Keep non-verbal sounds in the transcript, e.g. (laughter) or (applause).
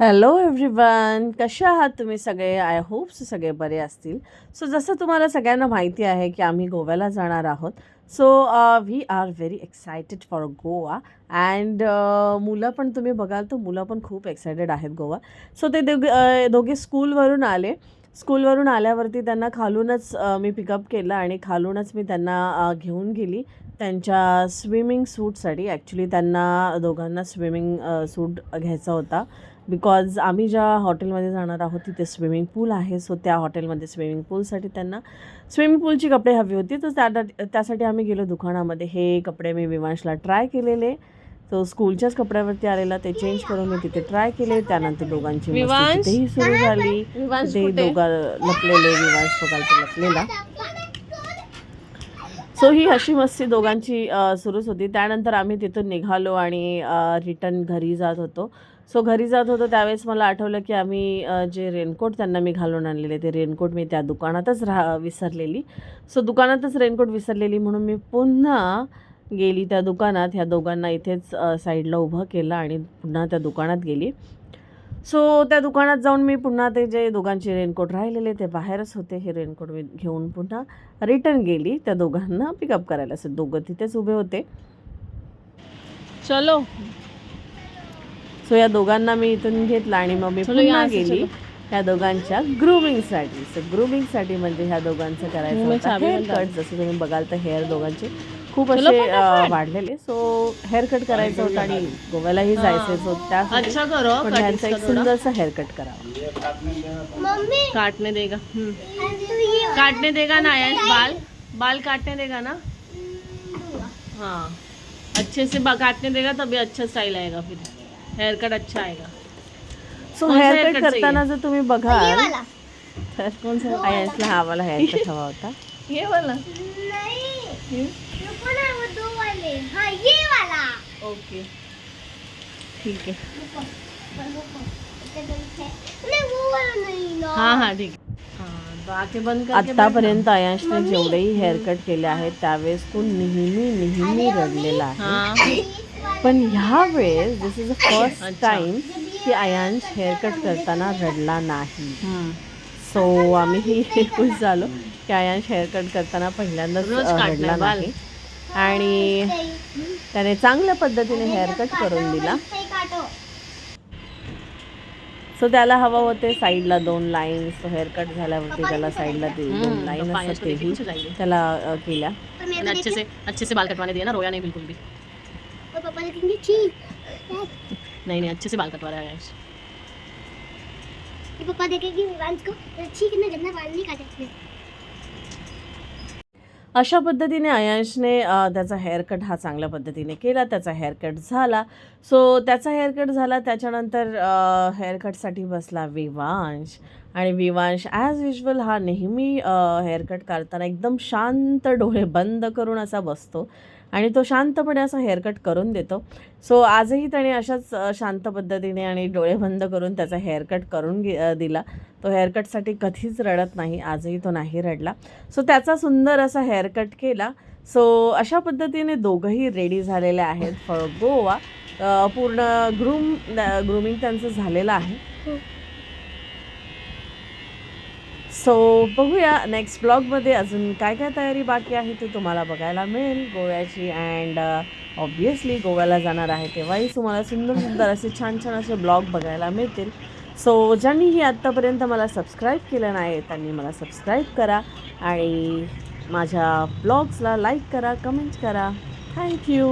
Hello everyone कशा आहात तुम्ही सगळे? आय होप सगळे बरे असतील. सो जसं तुम्हाला सगळ्यांना माहिती आहे की आम्ही गोव्याला जाणार आहोत. So we are very excited for Goa and मुलं पण तुम्ही बघाल तर मुलं पण खूप एक्सायटेड आहेत गोवा. सो ते दोघे uh, दोघे स्कूलवरून आले. स्कूलवरून आल्यावरती त्यांना खालूनच uh, मी पिकअप केलं आणि खालूनच मी त्यांना uh, घेऊन गेली. त्यांच्या स्विमिंग सूटसाठी ॲक्च्युली त्यांना दोघांना स्विमिंग सूट घ्यायचा होता. बिकॉज आम्ही ज्या हॉटेलमध्ये जाणार आहोत तिथे स्विमिंग पूल आहे. सो त्या हॉटेलमध्ये स्विमिंग पूलसाठी त्यांना स्विमिंग पूलची कपडे हवी होती. तर त्या त्यासाठी आम्ही गेलो दुकानामध्ये. हे कपडे मी विवांशला ट्राय केलेले. तो स्कूलच्याच कपड्यावरती आलेला. ते चेंज करून मी तिथे ट्राय केले. त्यानंतर दोघांची? तिथेही सुरू झाली. ते? दोघा लपलेले. विवांश बघायचे लपलेला. सो ही अशी मस्ती दोघांची सुरूच होती. त्यानंतर आम्ही तिथून निघालो आणि रिटर्न घरी जात होतो. सो घरी जात होतो त्यावेळेस मला आठवलं की आम्ही जे रेनकोट त्यांना मी घालून आणलेले ते रेनकोट मी त्या दुकानातच राहा विसरलेली. सो दुकानातच रेनकोट विसरलेली म्हणून मी पुन्हा गेली त्या दुकानात. ह्या दोघांना इथेच साईडला उभं केलं आणि पुन्हा त्या दुकानात गेली. सो त्या दुकानात जाऊन मी पुन्हा ते जे दोघांचे रेनकोट राहिलेले ते बाहेरच होते. हे रेनकोट मी घेऊन पुन्हा रिटर्न गेली त्या दोघांना पिकअप करायला. असं दोघं तिथेच उभे होते. चलो सो या दोघांना मी इथून घेतला आणि मग मी पुन्हा गेली. त्या दोघांच्या ग्रुमिंगसाठी सो ग्रुमिंगसाठी म्हणजे ह्या दोघांचं करायचं हेअर कट जसं तुम्ही बघाल तर हेअर दोघांचे खूप असे वाढलेले. सो हेअर कट करायचं होतं आणि गोव्यालाही हा. जायचं सो त्यासाठी. अच्छा करो पण कट ह्यांचा एक सुंदरसा हेअर कट करावा. मम्मी. काटने देगा. हम्म. तू ये. काटने देगा ना बाल? बाल काटने देगा ना? हाँ. अच्छे से काटने देगा तभी अच्छा स्टाइल आएगा फिर. हेयर कट अच्छा आएगा सो कौन सा हेअर haircut कट करताना जर तुम्ही ये बघाल वाला तर कोण आयन्सला हा वाला हेअर कट हवा होता ये वाला नहीं रुको ना वो दो वाले हाँ ये वाला ओके ठीक है नहीं वो वाला नहीं ना हाँ हाँ ठीक है हाँ तो आतापर्यंत अयांशने जेवढेही हेअर कट केले आहेत त्यावेळेस तो नेहमी नेहमी रडलेला आहे हाँ पण ह्या वेळेस this is the first. Time की अयांश हेअर कट करताना रडला नाही. सो आम्ही (laughs) खुश झालो की अयांश हेअर कट करताना पहिल्यांदाच अ, रडला. नाही आणि त्याने चांगल्या पद्धतीने हेअर कट करून दिला सो त्याला हवं होते साईडला दोन लाईन्स हेअर कट झाल्यावरती त्याला साईडला ते दोन हम्म, लाईन ही असतात देखे तेही त्याला अ, केल्या. मैंने अच्छे से अच्छे से बाल कटवाने दिए ना रोया नहीं बिल्कुल भी. और पापा देखेंगे ची. नहीं नहीं अच्छे से बाल कटवा रहा है गाइस ये पापा देखेंगे विवांश को ठीक है ना गंदा बाल नहीं काटा इसने। अशा पद्धतीने अयांशने त्याचा हेअरकट हा चांगल्या पद्धतीने केला त्याचा हेअरकट झाला. सो त्याचा हेअरकट झाला त्याच्यानंतर हेअरकटसाठी बसला विवांश. आणि विवांश ॲज युजल हा नेहमी हेअरकट काढताना एकदम शांत डोळे बंद करून असा बसतो. आणि तो शांतपणे असा हेअरकट करून देतो. सो आजही त्याने अशाच शांत पद्धतीने आणि डोळे बंद करून त्याचा हेअरकट करून दिला. तो हेअरकटसाठी कधीच रडत नाही आजही तो नाही रडला. सो त्याचा सुंदर असा हेअरकट केला. सो अशा पद्धतीने दोघंही रेडी झालेले आहेत फॉर गोवा. पूर्ण ग्रूम ग्रूमिंग त्यांचं झालेलं आहे. हो. सो बघूया नेक्स्ट ब्लॉगमध्ये अजून काय काय तयारी बाकी आहे ते तुम्हाला बघायला मिळेल गोव्याची अँड ऑब्वियसली uh, गोव्याला जाणार आहे तेव्हाही तुम्हाला सुंदर सुंदर असे छान छान असे ब्लॉग बघायला मिळतील. सो ज्यांनीही आत्तापर्यंत मला सबस्क्राईब केलं नाही त्यांनी मला सबस्क्राईब करा आणि माझ्या ब्लॉग्सला लाईक करा कमेंट करा. Thank you